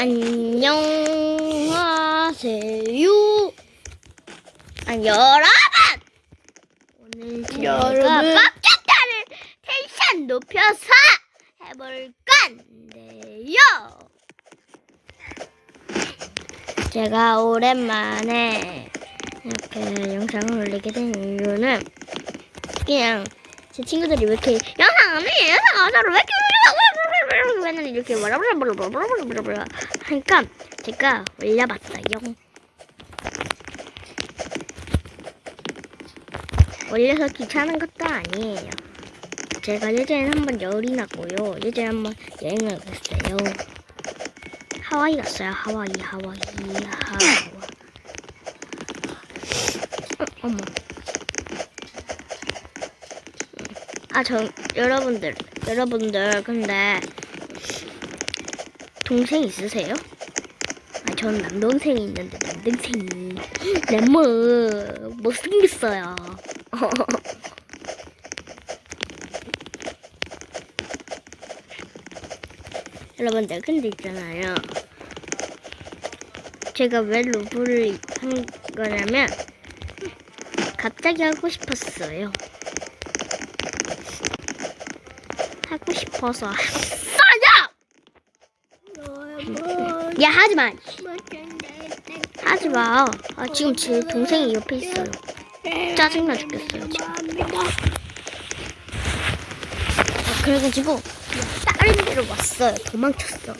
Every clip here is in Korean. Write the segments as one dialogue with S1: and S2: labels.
S1: 안녕하세요. 아, 여러분! 오늘 제가
S2: 여러분.
S1: 빡짝다를 텐션 높여서 해볼 건데요. 제가 오랜만에 이렇게 영상을 올리게 된 이유는 그냥 제 친구들이 왜 이렇게 영상 안 해? 영상 안 하러 왜 이렇게 맨날 이렇게 뭐라블라블라블라블라블라 하니까 제가 올려봤어요. 올려서 귀찮은 것도 아니에요. 제가 예전에 한번 열이 났고요. 예전에 한번 여행을 갔어요. 하와이 갔어요. 하와이, 하와이, 하와이. 어, 어머. 아, 저, 여러분들, 여러분들, 근데, 동생 있으세요? 아, 전 남동생이 있는데, 남동생이 너무 못생겼어요. 여러분들, 근데 있잖아요. 제가 왜 로브를 한 거냐면, 갑자기 하고 싶었어요. 하고 싶어서! 야 하지 마. 하지 마. 아 지금 제 동생이 옆에 있어요. 짜증나 죽겠어요 지금. 아, 그래가지고 다른 데로 왔어요. 도망쳤어.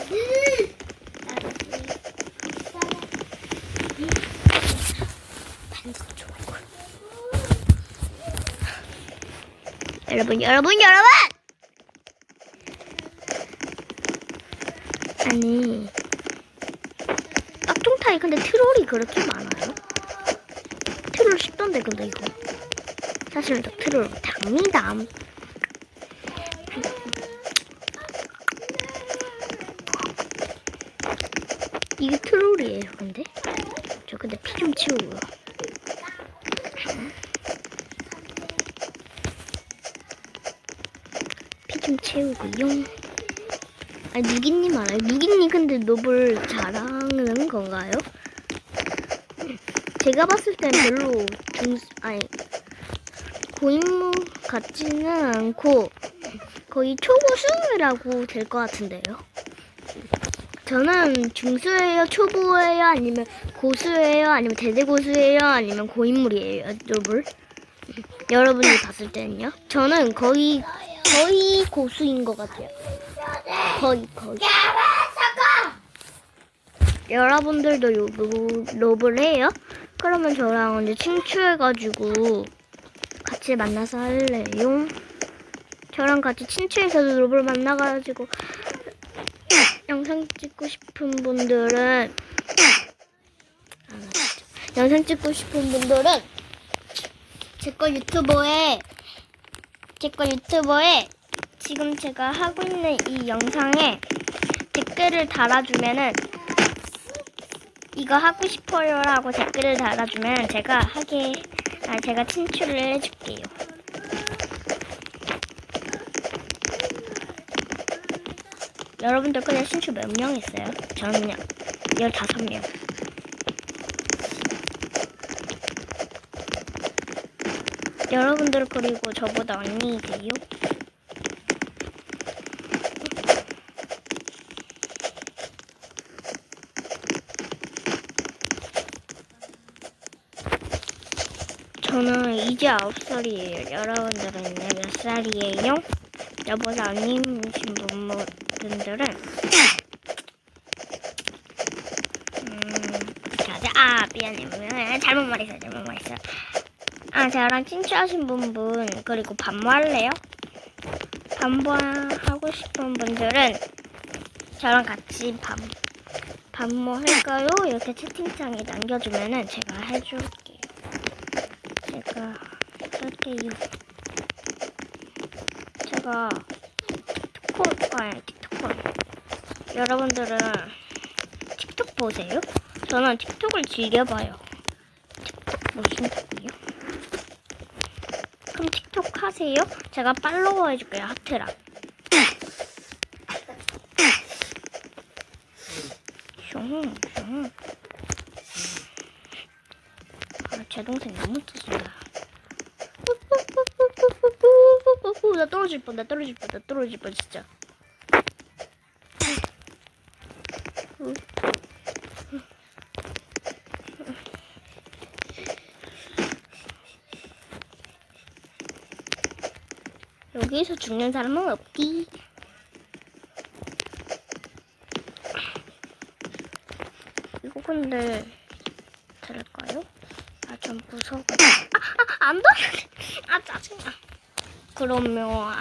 S1: 여러분 여러분 여러분! 아니 깍종타이 근데 트롤이 그렇게 많아요? 트롤 쉽던데 근데 이거. 사실은 저 트롤 못합니다 이게 트롤이에요 근데? 저 근데 피 좀 치우고요. 피 좀 채우고요 아니 누기님 알아요? 누기님 근데 노블 잘하는 건가요? 제가 봤을 땐 별로 중 아니 고인물 같지는 않고 거의 초고수라고 될 것 같은데요. 저는 중수예요, 초보예요, 아니면 고수예요, 아니면 대대고수예요, 아니면 고인물이에요, 노블. 여러분이 봤을 때는요? 저는 거의 거의 고수인 것 같아요. 거의 거의. 여러분들도 요, 로, 롭을 해요? 그러면 저랑 언제 친추해가지고 같이 만나서 할래요? 저랑 같이 친추해서 롭을 만나가지고 영상 찍고 싶은 분들은. 영상 찍고 싶은 분들은 제 거 유튜버에 제 거 유튜버에 지금 제가 하고 있는 이 영상에 댓글을 달아주면은 이거 하고 싶어요라고 댓글을 달아주면 제가 하게 아 제가 친출을 해줄게요. 여러분들 근데 친출 몇 명 있어요? 저는요 15명. 여러분들 그리고 저보다 언니이세요? 저는 이제 아홉 살이에요. 여러분들은 몇 살이에요? 저보다 언니이신 분- 분들은 음, 자자 아 미안해 미안해 잘못 말했어요 잘못 말했어요. 아 저랑 친추하신 분분 그리고 반모할래요? 반모하고 싶은 분들은 저랑 같이 반 반모 할까요? 이렇게 채팅창에 남겨주면은 제가 해줄게요. 제가 할게요. 제가 틱톡 아니 틱톡 여러분들은 틱톡 보세요? 저는 틱톡을 즐겨봐요. 틱톡 보신다고요? 그럼 틱톡 하세요? 제가 팔로우 해줄게요 하트랑. 음, 음. 아, 제 동생 너무 투수야. 나 떨어질 뻔, 나 떨어질 뻔, 나 떨어질 뻔, 진짜. 여기서 죽는 사람은 없디. 이거 근데 될까요? 아, 좀 무서워. 아, 아, 안 돼! 아, 짜증나. 그러면